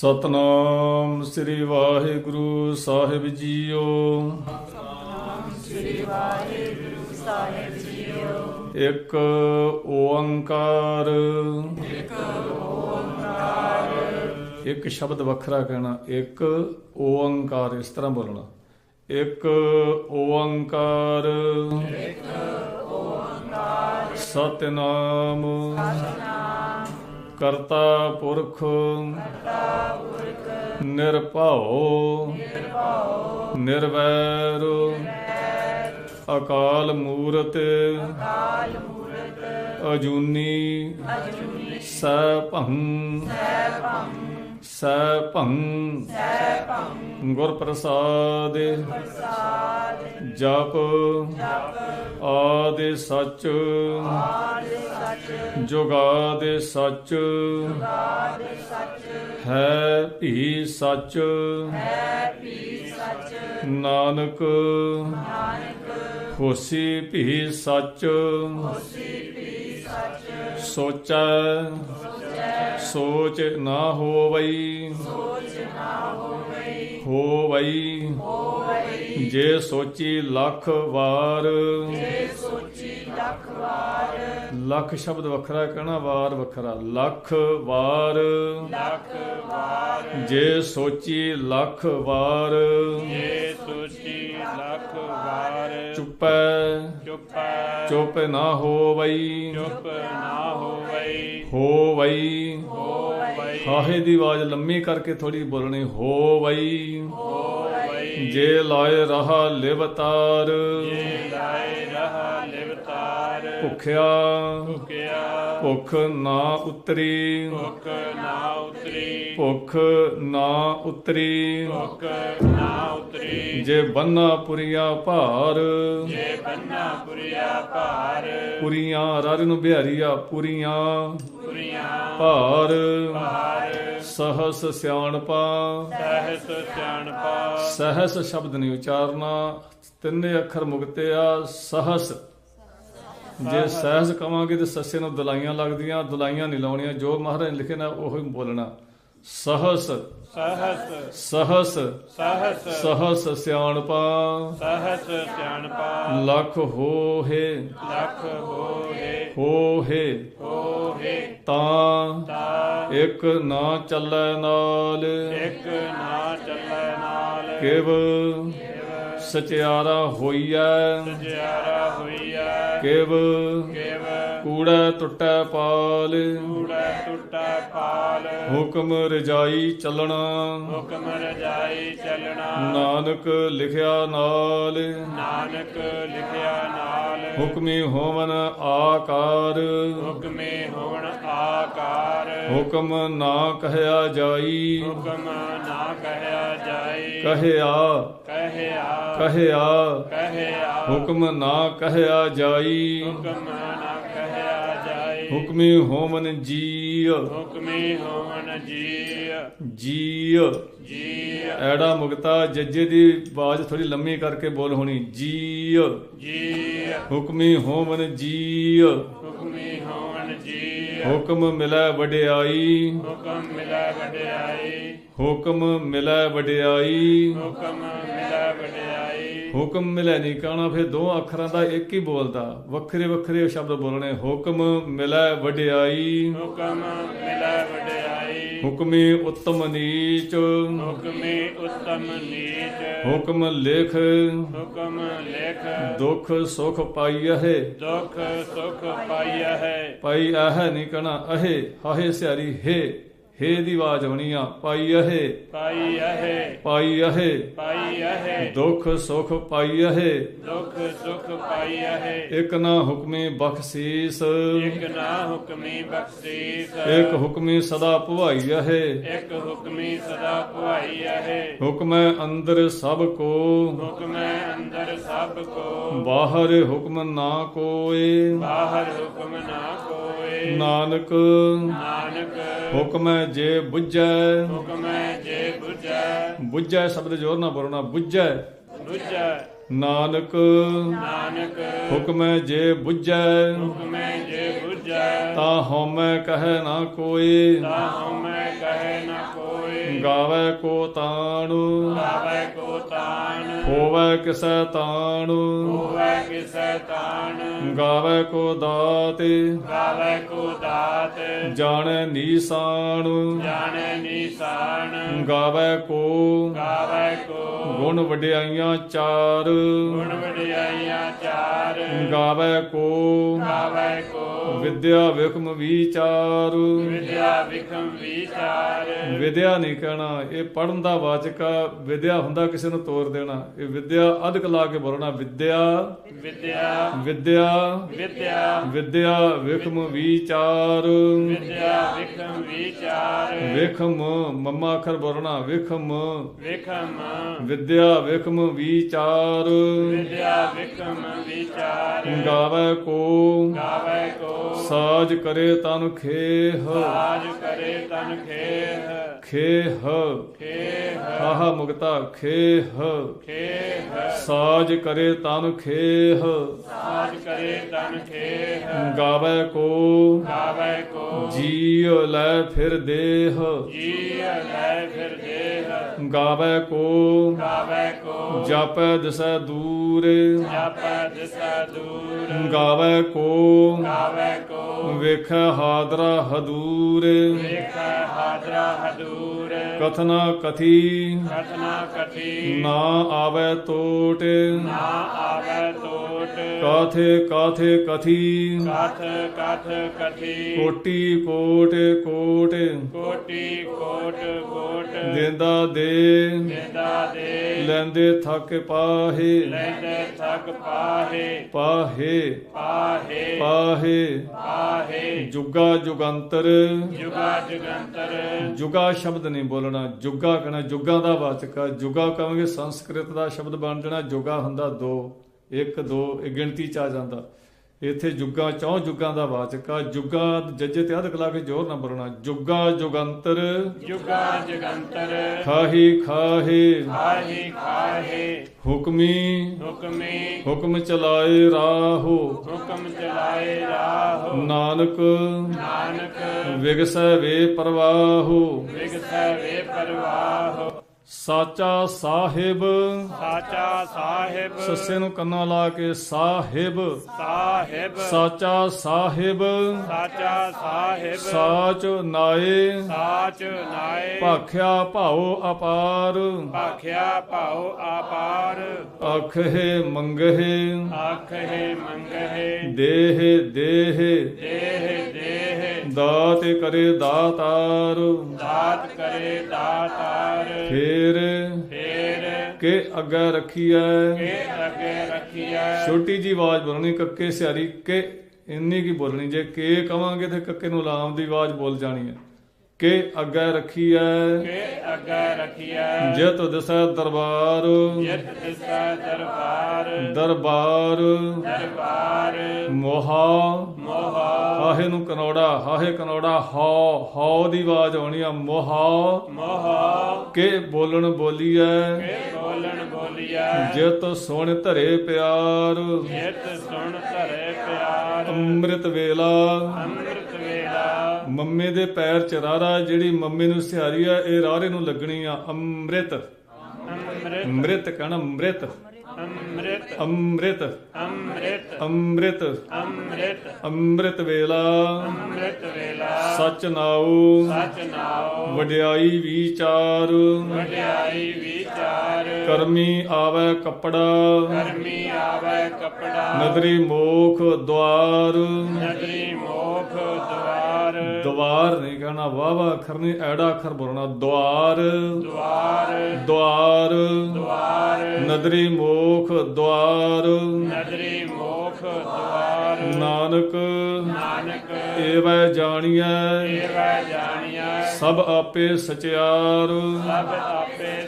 ਸਤਨਾਮ ਸ੍ਰੀ ਵਾਹਿਗੁਰੂ ਸਾਹਿਬ ਜੀਓ। ਸ੍ਰੀ ਵਾਹਿਗੁਰੂ ਸਾਹਿਬ ਜੀਓ ਇੱਕ ਓੰਕਾਰ। ਇੱਕ ਓੰਕਾਰ ਇੱਕ ਸ਼ਬਦ ਵੱਖਰਾ ਕਹਿਣਾ, ਇੱਕ ਓੰਕਾਰ, ਇਸ ਤਰ੍ਹਾਂ ਬੋਲਣਾ। ਇੱਕ ਓੰਕਾਰ। ਇੱਕ ਓੰਕਾਰ ਸਤਨਾਮ। ਸਤਨਾਮ ਕਰਤਾ ਪੁਰਖ ਕਰਤਾ ਪੁਰਖ। ਨਿਰਭਉ। ਨਿਰਭਉ। ਨਿਰਵੈਰ। ਅਕਾਲ ਮੂਰਤ। ਕਾਲ ਮੂਰਤ। ਅਜੂਨੀ। ਅਜੂਨੀ। ਸੈਭੰ। ਸੈਭੰ। ਸੈਭੰ। ਸੈਭੰ। ਗੁਰ ਪ੍ਰਸਾਦ ਪ੍ਰਸਾਦ ਜਪ। ਜਪ। ਆਦਿ ਸਚ। ਆਦ ਸਚ ਜੁਗਾਦਿ ਸਚ। ਆਦ ਸਚ ਹੈ ਭੀ ਸੱਚ। ਹੈ ਪੀ ਸਚ ਨਾਨਕ। ਨਾਨਕ ਹੋਸੀ ਭੀ ਸੱਚ। ਹੋਸੀ ਪੀ ਸਚ। ਸੋਚੈ ਸੋਚੈ ਸੋਚ ਨਾ ਹੋਵਈ ਸੋਚ ਨਾ ਹੋਵਈ। ਹੋਵਈ ਹੋਵਈ ਜੇ ਸੋਚੀ ਲੱਖ ਵਾਰ। ਜੇ ਸੋਚੀ ਲੱਖ ਵਾਰ ਲੱਖ ਸ਼ਬਦ ਵੱਖਰਾ ਕਹਿਣਾ ਵਾਰ ਵੱਖਰਾ। ਲੱਖ ਵਾਰ ਲੱਖ ਵਾਰ। ਜੇ ਸੋਚੀ ਲੱਖ ਵਾਰ। ਜੇ ਸੋਚੀ ਲੱਖ ਵਾਰ। ਚੁੱਪੈ। ਚੁੱਪੈ। ਚੁੱਪ ਨਾ ਹੋਵਈ। ਚੁੱਪ ਨਾ ਹੋਵਈ। ਹੋਵਈ। ਹੋਵਈ। ਹਾਹੇ ਦੀ ਆਵਾਜ਼ ਲੰਮੀ ਕਰਕੇ ਥੋੜੀ ਬੋਲਣੀ। ਹੋਵਈ। ਹੋਵਈ। ਜੇ ਲਾਏ ਰਹਾ ਲਿਵਤਾਰ ਜੇ ਲਾਏ ਰਹਾ ਲਿਵਤਾਰ ਭੁਖਿਆ। ਭੁਕਿਆ ਭੁੱਖ ਨਾ ਉਤਰੀ। ਭੁੱਖ ਨਾ ਭੁੱਖ ਨਾ ਉਤਰੀ। ਭੁੱਖ ਨਾ ਉਤਰੀ। ਜੇ ਬੰਨਾ ਪੁਰੀਆਂ ਭਾਰ। ਜੇ ਬੰਨਾ ਪੁਰੀਆ ਭਾਰ। ਪੁਰੀਆਂ ਰਰ ਨੂੰ ਬਿਹਾਰੀਆ ਪੁਰੀਆਂ। ਪੁਰੀਆਂ ਭਾਰ। ਭਾਰ। ਸਹਸ ਸਿਆਣਪਾ। ਸਹਿਸ ਸਿਆਣਪਾ। ਸਹਸ ਸ਼ਬਦ ਨਹੀਂ ਉਚਾਰਨਾ। ਤਿੰਨੇ ਅੱਖਰ ਮੁਕਤੇ ਆ ਸਹਸ। ਜੇ ਸਹਿਸ ਕਵਾਂਗੇ ਤੇ ਸੱਸੇ ਨੂੰ ਦਲਾਈਆਂ ਲੱਗਦੀਆਂ ਦਲਾਈਆਂ ਨਹੀਂ ਲਾਉਣੀਆਂ। ਜੋ ਮਹਾਰਾਜ ਲਿਖੇ ਨਾ ਉਹੀ ਬੋਲਣਾ। ਸਹਸ। ਸਹਸ। ਸਹਸ ਸਹਸ ਸਹਸ ਸਿਆਣਪਾ। ਸਹਸ ਸਿਆਣਪਾ ਲੱਖ ਹੋਏ ਲੱਖ ਹੋਏ ਹੋਏ ਹੋਏ ਤਾਂ ਤਾ ਇੱਕ ਨਾ ਚੱਲੈ ਨਾਲ। ਇੱਕ ਨਾ ਚੱਲੈ ਨਾਲ ਕਿਵ ਸਚਿਆਰਾ ਹੋਈਐ। ਜਿਆਰਾ ਹੋਈਆ ਕਿਵ ਕੂੜਾ ਟੁੱਟੈ ਪਾਲ। ਕੂੜਾ ਟੁੱਟਾ ਪਾਲ। ਹੁਕਮ ਰਜਾਈ ਚੱਲਣਾ। ਹੁਕਮ ਰਜਾਈ ਚੱਲਣਾ। ਨਾਨਕ ਲਿਖਿਆ ਨਾਲ। ਨਾਨਕ ਲਿਖਿਆ ਨਾਲ। ਹੁਕਮੀ ਹੋਵਨ ਆਕਾਰ। ਹੁਕਮੇ ਹੋਣ ਆਕਾਰ। ਹੁਕਮ ਨਾ ਕਹਿਆ ਜਾਈ। ਹੁਕਮ ਨਾ ਕਹਿਆ ਜਾਏ ਕਹਿਆ। ਕਹਿਆ। ਕਹਿਆ। ਕਹਿਆ। ਹੁਕਮ ਨਾ ਕਹਿਆ ਜਾਈ। ਹੁਕਮ ਨਾ ਹੁਕਮੀ ਹੋਵਨ ਜੀ ਹੁਕਮੇ ਹੋਣ ਜੀ ਜੀ ਜੀ ਐੜਾ ਮੁਕਤਾ ਜੱਜੇ ਦੀ ਆਵਾਜ਼ ਥੋੜੀ ਲੰਮੀ ਕਰਕੇ ਬੋਲ ਹੋਣੀ ਜੀ ਜੀ ਹੁਕਮੀ ਹੋਵਨ ਜੀ ਹੁਕਮੇ ਹੋਣ ਜੀ ਹੁਕਮ ਮਿਲੈ ਵਡਿਆਈ। ਹੁਕਮ ਮਿਲੈ ਵਡਿਆਈ। ਹੁਕਮ ਮਿਲੈ ਵਡਿਆਈ। ਹੁਕਮ ਹੁਕਮ ਮਿਲੈ ਨਹੀਂ ਕਹਣਾ ਫਿਰ ਦੋ ਅੱਖਰਾਂ ਦਾ ਇੱਕ ਹੀ ਬੋਲਦਾ। ਵੱਖਰੇ ਵੱਖਰੇ ਸ਼ਬਦ ਬੋਲਣੇ ਹੁਕਮ ਮਿਲੈ ਵਡਿਆਈ। ਹੁਕਮ ਮਿਲੈ ਵਡਿਆਈ। ਹੁਕਮੀ ਉੱਤਮ ਨੀਚ। ਹੁਕਮੇ ਉਤਮ ਨੀਚ। ਹੁਕਮ ਲਿਖ। ਹੁਕਮ ਲਿਖ। ਦੁਖ ਸੁਖ ਪਾਈਐ ਦੁਖ ਸੁਖ ਪਾਈਆ ਹੈ ਪਾਈ ਆਹ ਨਹੀਂ ਕਹਣਾ ਅਹੇ ਹਾਹੇ ਸਿਆਰੀ ਹੈ। ਹੈ ਦੀ ਆਵਾਜ਼ ਹੋਣੀ ਆ ਪਾਈ ਅਹੇ। ਪਾਈ ਹੈ ਪਾਈ ਅਹੇ। ਪਾਈ ਹੈ ਦੁਖ ਸੁਖ ਪਾਈ ਅਹੇ। ਦੁਖ ਸੁਖ ਪਾਈ ਹੈ ਇਕ ਨਾ ਹੁਕਮੀ ਬਖਸ਼ੀਸ। ਇਕ ਨਾ ਹੁਕਮੀ ਬਖਸ਼ੀਸ। ਇਕ ਹੁਕਮੀ ਸਦਾ ਭਵਾਈ ਅਹੇ। ਇਕ ਹੁਕਮੀ ਸਦਾ ਪੁਆਈ ਹੈ ਹੁਕਮੈ ਅੰਦਰ ਸਭ ਕੋ। ਹੁਕਮੈ ਅੰਦਰ ਸਭ ਕੋ। ਬਾਹਰ ਹੁਕਮ ਨਾ ਕੋਏ। ਬਾਹਰ ਹੁਕਮ ਨਾ ਕੋਏ। ਨਾਨਕ। ਨਾਨਕ ਹੁਕਮੈ ਜੇ ਬੁੱਝੈ। ਹੁਕਮੈ ਜੇ ਬੁਝੈ ਬੁੱਝੈ ਸ਼ਬਦ ਜੋਰ ਨਾ ਬੋਲਣਾ, ਬੁੱਝੈ। ਬੁਝੈ ਨਾਨਕ। ਨਾਨਕ ਹੁਕਮੈ ਜੇ ਬੁੱਝੈ। ਹੁਕਮੈ ਜੇ ਬੁਝੈ ਤਾ ਹਉਮੈ ਕਹੈ ਨਾ ਕੋਏ। ਤਾ ਹਉਮੈ ਕਹੈ ਨ ਕੋਈ ਗਾਵੇ ਕੋ ਤਾਣੁ ਗਾਵੇ ਕੋ ਤਾਣ। ਹੋਵੇ ਕਿਸੈ ਤਾਣੁ। ਹੋਵੇ ਕਿਸੈ ਤਾਣ। ਗਾਵੇ ਕੋ ਦਾਤੇ। ਗਾਵੇ ਕੋ ਦਾਤ। ਜਾਣੈ ਨੀਸਾਣੁ। ਜਾਣੈ ਨੀਸਾਨ ਗਾਵੇ ਕੋ। ਗਾਵੇ ਕੋ। ਗੁਣ ਵਡਿਆਈਆਂ ਚਾਰ। ਗੁਣ ਵਡਿਆਈਆਂ ਚਾਰ। ਗਾਵੇ ਕੋ। ਗਾਵੇ ਕੋ। ਵਿਦਿਆ ਵਿਖਮ ਵਿਚਾਰ। ਵਿਦਿਆ ਵਿਖਮ ਵਿਚਾਰ। ਵਿਦਿਆ ਨਹੀਂ ਕਹਿਣਾ ਇਹ ਪੜਨ ਦਾ ਵਾਚਕ ਵਿਦਿਆ ਹੁੰਦਾ ਕਿਸੇ ਨੂੰ ਤੋਰ ਦੇਣਾ। ਇਹ ਵਿਦਿਆ ਅਧਿਕ ਲਾ ਕੇ ਬੋਲਣਾ ਵਿਦਿਆ। ਵਿਦਿਆ। ਵਿਦਿਆ। ਵਿਦਿਆ। ਵਿਦਿਆ ਵਿਖਮ ਵਿਚਾਰ। ਵਿਦਿਆ ਵਿਖਮ ਵਿਚਾਰ। ਵਿਖਮ ਮੰਮਾ ਅੱਖਰ ਬੋਲਣਾ ਵਿਖਮ। ਵਿਖਮ। ਵਿਦਿਆ ਵਿਖਮ ਵਿਚਾਰ। ਵਿਦਿਆ ਵਿਖਮ ਵਿਚਾਰ। ਗਾਵੇ ਕੋ। ਗਾਵੇ ਕੋ। ਸਾਜ ਕਰੇ ਤਨ ਖੇਹ। ਸਾਜ ਕਰੇ ਤਨ ਖੇਹ। ਖੇਹ। ਖੇਹ। ਹਾਹਾ ਮੁਕਤਾ ਖੇਹ। ਖੇਹ। ਸਾਜ ਕਰੇ ਤਨ ਖੇਹ। ਸਾਜ ਕਰੇ ਤਨ ਖੇਹ। ਗਾਵੇ ਕੋ। ਗਾਵੇ ਕੋ। ਜੀਉ ਲੈ ਫਿਰ ਦੇਹ। ਜੀ ਲੈ ਫਿਰ ਦੇਹ। ਗਾਵੇ ਕੋ। ਗਾਵੇ ਕੋ। ਜਾਪੈ ਦਿਸੈ ਦੂਰ। ਜਪ ਦਿਸਾ ਦੂਰ। ਗਾਵੇ ਕੋ। ਗਾਵੇ ਕੋ। ਵੇਖੈ ਹਾਦਰਾ ਹਦੂਰ। ਵੇਖ ਹਾਦਰਾ ਹਦੂਰ। ਕਥਨਾ ਕਥੀ। ਕਥਨਾ ਕਥੀ। ਨਾ ਆਵੇ ਟੋਟ ਨਾ ਆਵੇ ਟੋਟ ਕਾਥੇ ਕਾਥੇ ਕਥੀ ਕਥ ਕਥ ਕਥੀ ਕੋਟੀ ਕੋਟ ਕੋਟ। ਕੋਟੀ ਕੋਟ ਕੋਟ। ਦੇਂਦਾ ਦੇ ਦੇਦਾ ਦੇ ਲੈਂਦੇ ਥੱਕ ਪਾਹੇ। ਲੈਂਦੇ ਥਕ ਪਾਹੇ। ਪਾਹੇ। ਪਾਹੇ। ਪਾਹੇ। ਪਾਹੇ। ਜੁਗਾ ਜੁਗੰਤਰ। ਜੁਗਾ ਜੁਗੰਤਰ। ਜੁਗਾ ਸ਼ਬਦ ਨਹੀਂ ਬੋਲਣਾ। ਜੁਗਾ ਕਹਣਾ ਜੁਗਾਂ ਦਾ ਵਾਚਕ। ਜੁਗਾ ਕਹਾਂਗੇ ਸੰਸਕ੍ਰਿਤ ਦਾ ਸ਼ਬਦ ਬਣ ਜਾਣਾ। ਜੁਗਾ ਹੁੰਦਾ ਦੋ। ਇੱਕ ਦੋ ਇਹ ਗਿਣਤੀ ਚ ਆ ਜਾਂਦਾ। ਇੱਥੇ ਜੁਗਾ ਚੌ ਜੁਗਾਂ ਦਾ ਵਾਚਕ ਆ। ਜੁਗਾ ਜੱਜੇ ਤੇ ਅਧਿਕ ਲਾ ਕੇ ਜ਼ੋਰ ਨਾ ਬੋਲਣਾ। ਜੁਗਾ ਜੁਗੰਤਰ। ਜੁਗਾ ਜੁਗੰਤਰ। ਖਾਹੀ ਖਾਹੇ। ਖਾਹੀ ਖਾਹੇ। ਹੁਕਮੀ। ਹੁਕਮੇ। ਹੁਕਮ ਚਲਾਏ ਰਾਹੋ। ਹੁਕਮ ਚਲਾਏ ਰਾਹ। ਨਾਨਕ। ਨਾਨਕ। ਵਿਗਸੈ ਵੇ ਪ੍ਰਵਾਹੋ। ਵਿਗਸੈ ਵੇ ਪਰਵਾਹ। ਸਾਚਾ ਸਾਹਿਬ। ਸਾਚਾ ਸਾਹਿਬ। ਸੱਸੇ ਨੂੰ ਕੰਨਾਂ ਲਾ ਕੇ ਸਾਹਿਬ। ਸਾਹਿਬ। ਸਾਚਾ ਸਾਹਿਬ। ਸਾਚਾ ਸਾਹਿਬ। ਸਾਚ ਨਾਏ। ਸਾਚ ਨਾਏ। ਭਾਖਿਆ ਭਾਉ ਅਪਾਰ। ਭਾਖਿਆ ਭਾਉ ਆਪਾਰ ਅਖੇ ਮੰਗਹਿ। ਆਖੇ ਮੰਗਹਿ। ਦੇਹ ਦੇਹ। ਦੇਹ ਦਾਤ ਕਰੇ ਦਾਤਾਰ। ਦਾਤ ਕਰੇ ਦਾਤਾਰ। ਫੇਰ ਫੇਰ ਕੇ ਅੱਗੇ ਰੱਖੀਐ। ਕੇ ਅੱਗੇ ਰੱਖੀਐ। ਛੋਟੀ ਜੀ ਆਵਾਜ਼ ਬੋਲਣੀ ਕੱਕੇ ਸਿਆਰੀ ਕੇ ਇੰਨੀ ਕੀ ਬੋਲਣੀ ਜੇ ਕੇ ਕਵਾਂਗੇ ਤੇ ਕੱਕੇ ਨੂੰ ਲਾਮ ਦੀ ਆਵਾਜ਼ ਬੋਲ ਜਾਣੀ ਹੈ। ਕੇ ਅੱਗੇ ਰੱਖੀਐ। ਕੇ ਅੱਗੇ ਰੱਖੀਐ। ਜਿਤ ਦਿਸੈ ਦਰਬਾਰ। ਜਿਤ ਤਿਸਾ ਦਰਬਾਰ। ਦਰਬਾਰ। ਦਰਬਾਰ। ਮੋਹਾ। ਮੋਹਾ। ਹਾਹੇ ਨੂੰ ਕਨੌੜਾ ਹਾਹੇ ਕਨੌੜਾ ਹਉ ਹਉ ਦੀ ਆਵਾਜ਼ ਆਉਣੀ ਆ। ਮੋਹਾ। ਮੋਹਾ। ਕੇ ਬੋਲਣ ਬੋਲੀਐ। ਕੇ ਬੋਲਣ ਬੋਲੀਐ। ਜਿਤ ਸੁਣ ਧਰੇ ਪਿਆਰ। ਜਿਤ ਸੁਣ ਧਰੇ ਪਿਆਰ। ਅੰਮ੍ਰਿਤ ਵੇਲਾ। ਅੰਮ੍ਰਿਤ ਮੰਮੇ ਦੇ ਪੈਰ ਚ ਰਾਰਾ ਜਿਹੜੀ ਮੰਮੇ ਨੂੰ ਸਿਹਾਰੀ ਆ ਇਹ ਰਾਰੇ ਨੂੰ ਲੱਗਣੀ ਆ ਅੰਮ੍ਰਿਤ। ਅੰਮ੍ਰਿਤ ਅੰਮ੍ਰਿਤ ਕਹਿਣਾ ਅੰਮ੍ਰਿਤ। ਅੰਮ੍ਰਿਤ। ਅੰਮ੍ਰਿਤ। ਅੰਮ੍ਰਿਤ ਅੰਮ੍ਰਿਤ ਅੰਮ੍ਰਿਤ ਅੰਮ੍ਰਿਤ ਵੇਲਾ। ਅੰਮ੍ਰਿਤ ਵੇਲਾ ਸਚ ਨਾਉ। ਸਚ ਨਾਉ ਵਡਿਆਈ ਵਿਚਾਰ। ਵਡਿਆਈ ਵਿਚਾਰ ਕਰਮੀ ਆਵੇ ਕੱਪੜਾ। ਕਰਮੀ ਆਵੇ ਕਪੜਾ। ਨਦਰੀ ਮੋਖ ਦਵਾਰ ਨਦਰੀ ਮੋਖ ਦਵਾਰ ਦਵਾਰ ਨਹੀਂ ਕਹਿਣਾ ਵਾਵਾ ਅੱਖਰ ਨਹੀਂ ਐੜਾ ਅੱਖਰ ਬੋਲਣਾ ਦਵਾਰ ਦਵਾਰ ਦਵਾਰ ਦਵਾਰ ਨਦਰੀ ਮੋਖ ਦਵਾਰ ਨਦਰੀ ਮੋਖ ਦਵਾਰ ਨਾਨਕ। ਨਾਨਕ। ਏਵੈ ਜਾਣੀਐ। ਏਵੈ ਜਾਣੀਐ। ਸਭ ਆਪੇ ਸਚਿਆਰ। ਸਭ ਆਪੇ